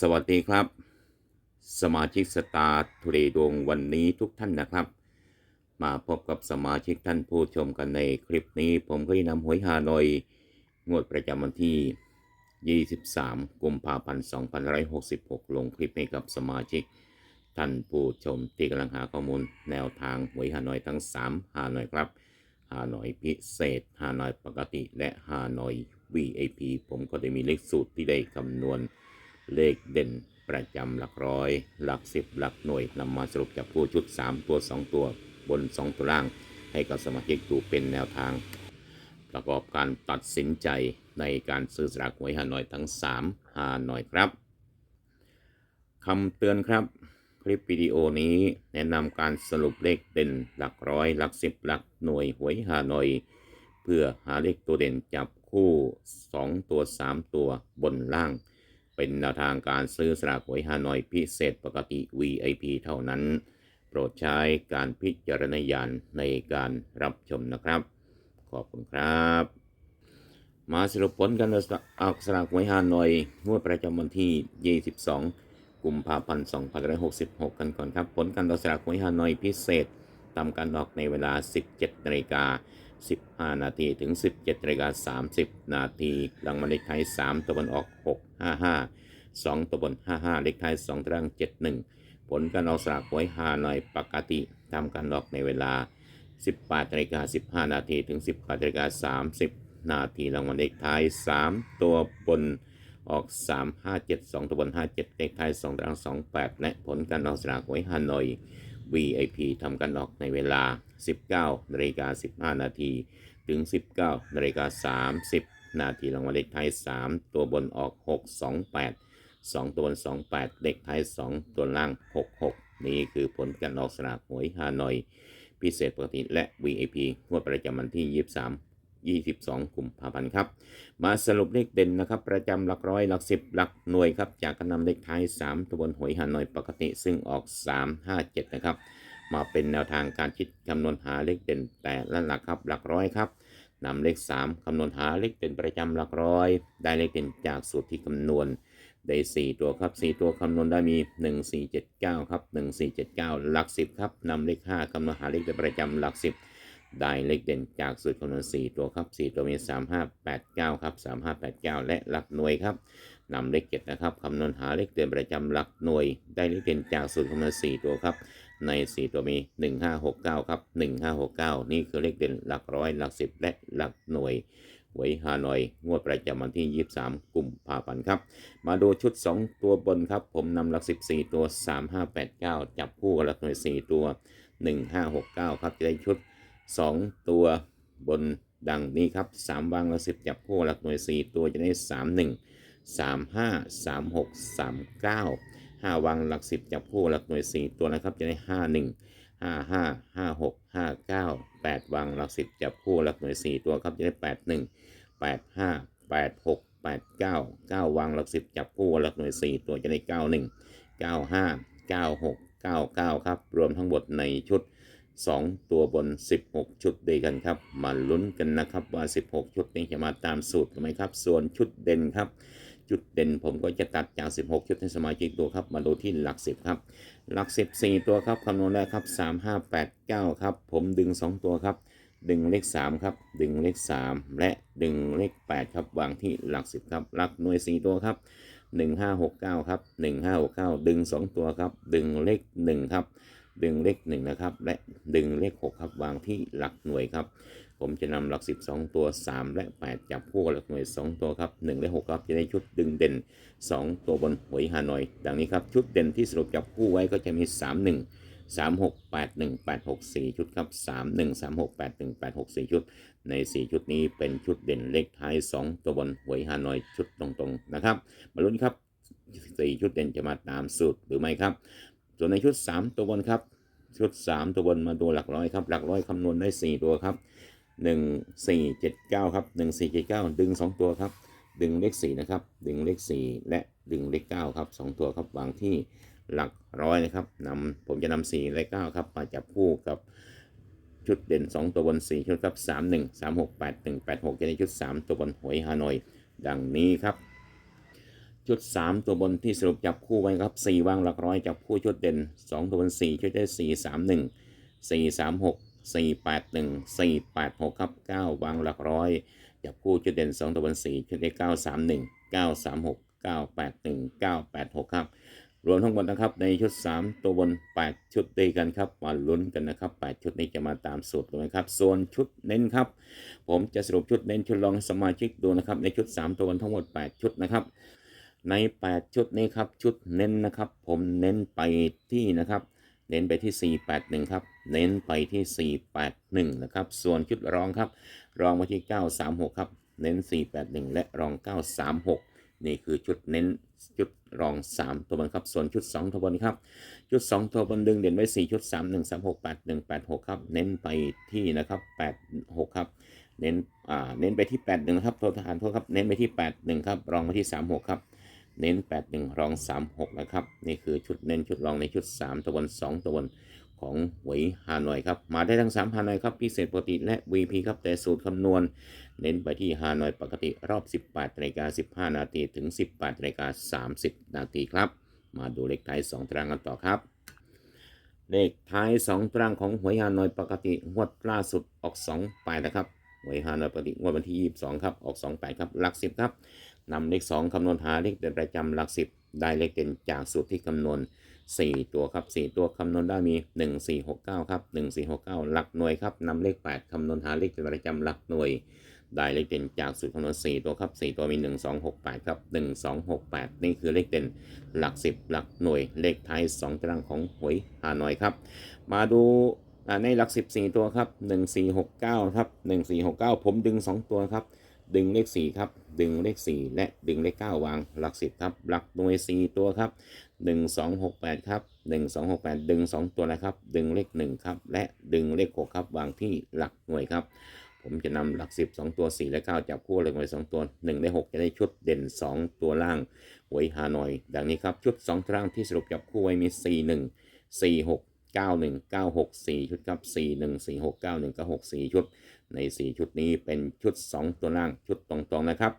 สวัสดีครับ สมาชิกสตาร์ทูเดย์ดวงวันนี้ทุกท่านนะครับ มาพบกับสมาชิกท่านผู้ชมกันในคลิปนี้ ผมก็ได้นำหวยฮานอยงวดประจำวันที่ 23 กุมภาพันธ์ 2566 ลงคลิปให้กับสมาชิกท่านผู้ชมที่กำลังหาข้อมูลแนวทางหวยฮานอยทั้ง 3 ฮานอยครับ ฮานอยพิเศษ ฮานอยปกติ และฮานอย VIP ผมก็ได้มีเลขสูตรที่ได้คำนวณ เลขเด่นประจำหลักร้อย หลักสิบหลักหน่วยนำมาสรุปจากผู้ชุด 3 ตัว 2 ตัวบน 2 ตัวล่าง ให้กับสมาชิกดูเป็นแนวทาง ประกอบการตัดสินใจในการซื้อสลากหวยฮานอยทั้ง3ฮานอยครับคำเตือนครับ คลิปวิดีโอนี้แนะนำการสรุปเลขเด่นหลักร้อย หลักสิบหลักหน่วยหวยฮานอย เพื่อหาเลขตัวเด่นจับคู่ 2 ตัว 3 ตัวบนล่าง เป็นแนวทางการซื้อสลากหวยฮานอยพิเศษปกติ VIP เท่านั้น โปรดใช้การพิจารณญาณในการรับชมนะครับ ขอบคุณครับ มาสรุปผลการออกสลากหวยฮานอยงวดประจำวันที่ 22 กุมภาพันธ์2566 กันก่อนครับ ผลการออกสลากหวยฮานอยพิเศษตามการออกในเวลา 17นาฬิกา 15 นาทีถึง 17นาฬิกา30 นาทีรางวัลเลขท้าย 3 ตัวบนออก 655 2 ตัวบน 55 เลขท้าย 2ตาราง 71 ผลการออกสลากหวยฮาหน่อยปกติทำการออกในเวลา 18นาฬิกา15 นาทีถึง 18นาฬิกา30 นาทีรางวัลเลขท้าย 3 ตัวบนออก 3 5 7 2 ตัวบน 57 เลขท้าย 2ตาราง 28 และผลการออกสลากหวยฮาหน่อย VIP ทำการออกในเวลา 19นาฬิกา15 นาที ถึง 19นาฬิกา30 นาทีรางวัลเลขท้าย 3 ตัวบนออก 628 2 ตัวบน 28 เลขท้าย 2 ตัวล่าง 66 นี่คือผลการออกสลากหวยฮานอย พิเศษปกติและ VIP งวดประจำวันที่ 23 22กุมภาพันธ์ครับ มาสรุปเลขเด่นนะครับ ประจำหลักร้อยหลักสิบหลักหน่วยครับ จากการนำเลขท้าย 3 ตัวบนหวยฮานอยปกติซึ่งออก 3 5 7 นะครับ มาเป็นแนวทางการคิดคำนวณหาเลขเด่นแต่ละหลักครับหลักร้อยครับนำเลข 3คำนวณหาเลขเด่นประจำหลักร้อย ได้เลขเด่นจากสูตรที่คำนวณได้ 4 ตัวครับ 4 ตัวคำนวณได้มี 1 4 7 9 ครับ 1 4 7 9 หลัก 10 ครับนำเลข 5คำนวณหาเลขเด่นประจำหลัก 10 ได้เลขเด่นจากสูตรคำนวณ 4 ตัวครับ 4 ตัวมี 3 5 8 9 ครับ 3 5 8 9 และหลักหน่วยครับนำเลข 7 นะครับคำนวณหาเลขเด่นประจำหลักหน่วย ได้เลขเด่นจากสูตรคำนวณ 4 ตัวครับ ใน 4 ตัวมี 1569 ครับ 1569 นี่คือเลขเด่นหลักร้อยหลัก10และหลักหน่วยหวยฮานอยงวดประจำวันที่ 23 กุมภาพันธ์ครับ มาดูชุด 2 ตัวบนครับ ผมนำหลัก 14 ตัว 3589 จับคู่หลักหน่วย 4 ตัว 1569 ครับจะได้ชุด 2 ตัวบนดังนี้ครับ 3 วางหลัก 10 จับคู่หลักหน่วย 4 ตัวจะได้ 31 35 36 39 5วางหลัก10จับคู่หลักหน่วย4ตัวนะครับจะได้51 55 56 59 8วางหลัก10จับคู่หลักหน่วย4ตัวครับจะได้81 85 86 89 9วางหลัก10จับคู่หลักหน่วย4ตัวจะได้91 95 96 99ครับ รวมทั้งหมดในชุด 2 ตัวบน 16 ชุดด้วยกันครับ มาลุ้นกันนะครับว่า 16 ชุดนี้จะมาตามสูตรไหมครับ ส่วนชุดเด่นครับ จุดเด่นผมก็จะตัดจาก 16 ชุดให้สมาชิกดูครับ มาดูที่หลัก 10 ครับ หลัก 10 4 ตัวครับคำนวณได้ครับ 3 5 8 9 ครับ ผมดึง 2 ตัวครับ ดึงเลข 3 ครับ ดึงเลข 3 และดึงเลข 8 ครับ วางที่หลัก 10 ครับ หลักหน่วย 4 ตัวครับ 1569 ครับ 1569 ดึง 2 ตัวครับ ดึงเลข 1 ครับ ดึงเลข1นะครับ และดึงเลข 6 ครับ วางที่หลักหน่วยครับ ผมจะนำหลัก12ตัว 3 และ 8 จับคู่กับหลักหน่วย 2 ตัวครับ 1 และ 6 ครับ จะได้ชุดดึงเด่น 2 ตัวบนหวยฮานอย ดังนี้ครับ ชุดเด่นที่สรุปจับคู่ไว้ก็จะมี 31 36 81 86 4 ชุดครับ 31 36 81 86 4 ชุด ใน 4 ชุดนี้เป็นชุดเด่นเลขท้าย 2 ตัวบนหวยฮานอยชุดตรงๆนะครับ มาลุ้นครับ 4 ชุดเด่นจะมาตามสูตรหรือไม่ครับ ส่วนในชุด 3 ตัวบนครับ ชุด 3 ตัวบนมาดูหลักร้อยครับ หลักร้อยคำนวณได้ 4 ตัวครับ 1 4 7 9 ครับ 1 4 7 9 ดึง 2 ตัวครับ ดึงเลข 4 นะครับ ดึงเลข 4 และดึงเลข 9 ครับ 2 ตัวครับ วางที่หลักร้อยนะครับนำผมจะนำ4และ9ครับ มาจับคู่กับชุดเด่น 2 ตัวบน 4 ชุดครับ 3 1 3 6 8 1 8 6จะได้ชุด 3 ตัวบนหวยฮานอย ดังนี้ครับ ชุด 3 ตัวบนที่สรุปจับคู่ไว้ครับ 4 วางหลักร้อยจับคู่ชุดเด่น 2 ตัวบน 4 ชุดได้ 4 3 1 4 3 6 4 8 1 4 8 6 ครับ 9 วางหลักร้อยจับคู่ชุดเด่น 2 ตัวบน 4 ชุดได้ 9 3 1 9 3 6 9 8 1 9 8 6 ครับ รวมทั้งหมดนะครับในชุด 3 ตัวบน 8 ชุดด้วยกันครับมาลุ้นกันนะครับ 8 ชุดนี้จะมาตามสูตรเลยครับ ส่วนชุดเน้นครับ ผมจะสรุปชุดเน้นชุดรองสมาชิกดูนะครับในชุด 3 ตัวบนทั้งหมด 8 ชุดนะครับ ใน 8 ชุดนี้ครับ ชุดเน้นนะครับ ผมเน้นไปที่นะครับ เน้นไปที่ 481 ครับ เน้นไปที่ 481 นะครับ ส่วนชุดรองครับ รองมาที่ 936 ครับ เน้น 481 และรอง 936 นี่คือชุดเน้นชุดรอง 3 ตัวบนครับ ส่วนชุด 2 ตัวบนครับ ชุด 2 ตัวบนดึงเด่นไว้ 4 ชุด 3 1 3 6 8 1 8 6 ครับ เน้นไปที่นะครับ86 ครับ เน้น อ่า เน้นไปที่ 81นะครับ โทษทหารโทษครับ เน้นไปที่ 81 ครับ รองมาที่ 36 ครับ เน้น 81 รอง 36 นะครับ นี่คือชุดเน้นชุดรองในชุด 3 ตัวบน 2 ตัวบนของหวยฮานอยครับ มาได้ทั้ง 3 ฮานอยครับ พิเศษปกติและ VP ครับ แต่สูตรคำนวณ เน้นไปที่ฮานอยปกติรอบ 18นาฬิกา15 นาทีถึง 18นาฬิกา30 นาทีครับ มาดูเลขท้าย 2 ตารางกันต่อครับ เลขท้าย 2 ตารางของหวยฮานอยปกติงวดล่าสุดออก2ปนะครับหวยฮานอยปกติงวดวันที่ 22 ครับ ออก2ปลายครับหลัก 10 ครับ นำเลข 2 คำนวณหาเลขเด่นประจำหลัก 10 ได้เลขเด่นจากสูตรที่คำนวณ 4 ตัวครับ 4 ตัวคำนวณได้มี 1 4 6 9 ครับ 1 4 6 9 หลักหน่วยครับนำเลข 8 คำนวณหาเลขเด่นประจำหลักหน่วย ได้เลขเด่นจากสูตรคำนวณ 4 ตัวครับ 4 ตัวมี 1 2 6 8 ครับ 1 2 6 8 นี่คือเลขเด่นหลัก 10 หลักหน่วย เลขท้าย2ตารางของหวยฮานอยครับ มาดูในหลัก 14 ตัวครับ 1 4 6 9 ครับ 1 4 6 9 ผมดึง 2 ตัวครับ ดึงเลข 4 ครับ ดึงเลข 4 และดึงเลข 9 วาง หลัก 10 ครับ หลักหน่วย 4 ตัวครับ 1 2 6 8 ครับ 1 2 6 8 ดึง 2 ตัวนะครับ ดึงเลข 1 ครับ และดึงเลข 6 ครับ วางที่หลักหน่วยครับ ผมจะนำหลัก 10 2 ตัว 4 และ 9 จับคู่เลยไว้2ตัว1ได้6จะได้ชุดเด่น 2 ตัวล่างหวยฮานอย ดังนี้ครับ ชุด2ตารางที่สรุปจับคู่ไว้มี 4 1 4 6 9 1 9 6 4 ชุดครับ 4 1 4 6 9 1 9 6 4 ชุด ใน 4 ชุดนี้เป็นชุด 2 ตัวล่างชุดตรงๆนะครับ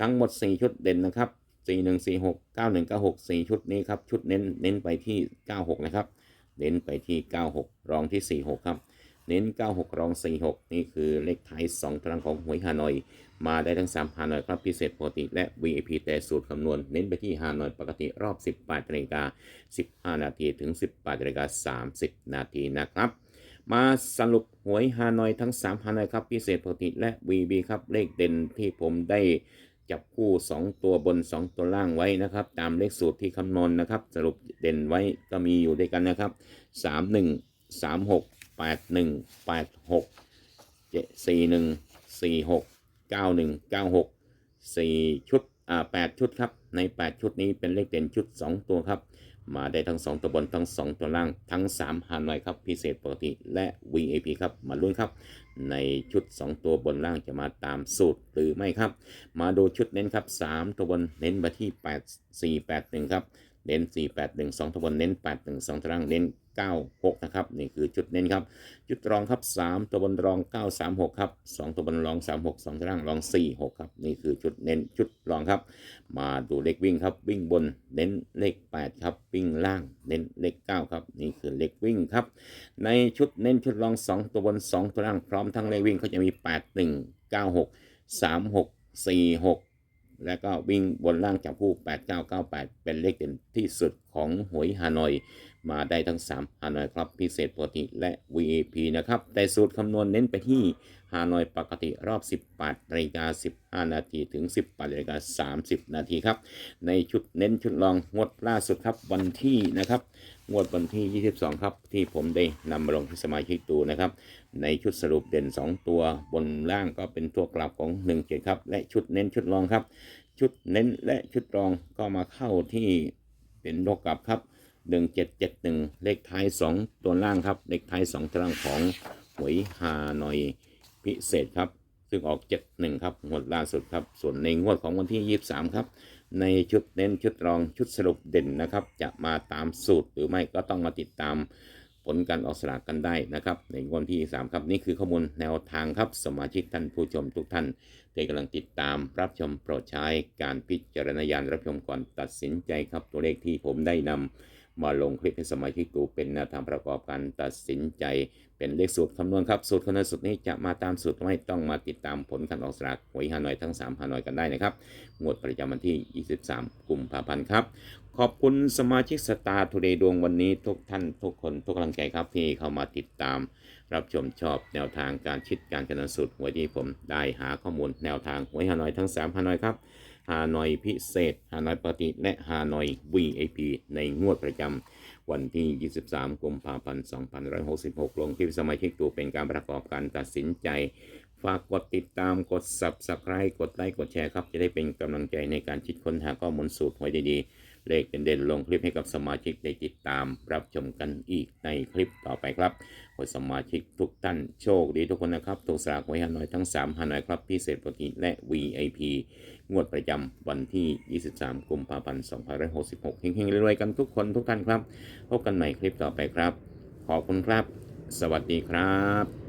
ทั้งหมด 4 ชุดเด่นนะครับ 4 1 4 6 9 1 9 6 4 ชุดนี้ครับ ชุดเน้นเน้นไปที่ 96 นะครับ เน้นไปที่ 96 รองที่ 46 ครับ เน้น 96 รอง 46 นี่คือเลขท้าย2ตารางของหวยฮานอย มาได้ทั้ง 3 ฮานอยครับพิเศษปกติ และ VIP แต่สูตรคำนวณ เน้นไปที่ฮานอยปกติรอบ 18นาฬิกา15 นาทีถึง 18นาฬิกา30 นาทีนะครับ มาสรุปหวยฮานอยทั้ง 3 ฮานอยครับพิเศษปกติและ VB ครับเลขเด่นที่ผมได้จับคู่ 2 ตัวบน 2 ตัวล่างไว้นะครับ ตามเลขสูตรที่คำนวณนะครับ สรุปเด่นไว้ก็มีอยู่ด้วยกันนะครับ 31 36 3 1 3 6 8 1 8 6 7 4 1 4 6 9 1 9 6 4ชุดอ่า8ชุดครับ ใน8ชุดนี้เป็นเลขเด่นชุด2ตัวครับ มาได้ทั้ง2ตัวบนทั้ง2ตัวล่างทั้ง3ฮานอยครับ พิเศษปกติและ VAP ครับ มาลุ้นครับ ในชุด2ตัวบนล่างจะมาตามสูตรหรือไม่ครับ มาดูชุดเน้นครับ3ตัวบนเน้นมาที่8 4 8 1ครับเน้น4 8 1 2ตัวบนเน้น8 1 2ตารางเน้น 9 6 นะครับ นี่คือจุดเน้นครับ จุดรองครับ 3 ตัวบนรอง 9 3 6 ครับ 2 ตัวบนรอง 3 6 2ตารางรอง 4 6 ครับ นี่คือจุดเน้นชุดรองครับ มาดูเลขวิ่งครับ วิ่งบนเน้นเลข 8 ครับ วิ่งล่างเน้นเลข 9 ครับ นี่คือเลขวิ่งครับ ในชุดเน้นชุดรอง 2 ตัวบน 2 ตัวล่างพร้อมทั้งเลขวิ่งเขาจะมี 8 1 9 6 3 6 4 6 แล้วก็วิ่งบนล่างจับคู่ 8 9 9 8 เป็นเลขเด่นที่สุดของหวยฮานอย มาได้ทั้ง 3 ฮานอยครับพิเศษปกติและ VAP นะครับ แต่สูตรคำนวณเน้นไปที่ฮานอยปกติรอบ 18นาฬิกา15 นาทีถึง 18นาฬิกา30 นาทีครับ ในชุดเน้นชุดรองงวดล่าสุดครับวันที่นะครับ งวดวันที่ 22 ครับ ที่ผมได้นำมาลงที่สมาชิกดูนะครับ ในชุดสรุปเด่น 2 ตัวบนล่างก็เป็นตัวกลับของ1 7ครับ และชุดเน้นชุดรองครับ ชุดเน้นและชุดรองก็มาเข้าที่เป็นโลกกลับครับ 1771 เลขท้าย 2 ตัวล่างครับ เลขท้าย2ตัวล่างของหวยฮานอยพิเศษครับ ซึ่งออก 71 ครับงวดล่าสุดครับ ส่วนในงวดของวันที่ 23 ครับ ในชุดเน้นชุดรองชุดสรุปเด่นนะครับ จะมาตามสูตรหรือไม่ก็ต้องมาติดตาม ผลการออกสลากกันได้นะครับ ในวันที่ 3 ครับ นี่คือข้อมูลแนวทางครับ สมาชิกท่านผู้ชมทุกท่านที่กำลังติดตามรับชมโปรดใช้การพิจารณญาณรับชมก่อนตัดสินใจครับ ตัวเลขที่ผมได้นำมาลงคลิปให้สมาชิกดูเป็นแนวทางประกอบการตัดสินใจ เป็นเลขสูตรคำนวณครับ สูตรคำนวณสูตรนี้จะมาตามสูตรไม่ต้องมาติดตามผลการออกสลากหวยฮานอยทั้ง 3ฮานอยกันได้นะครับ งวดประจำวันที่ 23 กุมภาพันธ์ครับ ขอบคุณสมาชิกสตาร์ทูเดย์ดวงวันนี้ทุกท่านทุกคนทุกกำลังใจครับที่เข้ามาติดตาม รับชมชอบแนวทางการคิดการคะแนนสุดหวยที่ผมได้หาข้อมูลแนวทางหวยฮานอยทั้ง3ฮานอยครับฮานอยพิเศษฮานอยปกติและฮานอย VIP ในงวดประจำ วันที่ 23 กุมภาพันธ์ 2566 ลงคลิปสมาชิกดูเป็นการประกอบการตัดสินใจ ฝากกดติดตามกด Subscribe กดไลค์ กดแชร์ครับ จะได้เป็นกำลังใจในการคิดค้นหาข้อมูลสูตรหวยดีๆ เลขเด่นๆลงคลิปให้กับสมาชิกได้ติดตามรับชมกันอีกในคลิปต่อไปครับขอสมาชิกทุกท่านโชคดีทุกคนนะครับถูกสลากหวยฮานอยทั้ง 3ฮานอยครับพิเศษปกติและ VIP งวดประจำวันที่ 23 กุมภาพันธ์ 2566เฮงๆรวยๆกันทุกคนทุกท่านครับ พบกันใหม่คลิปต่อไปครับ ขอบคุณครับ สวัสดีครับ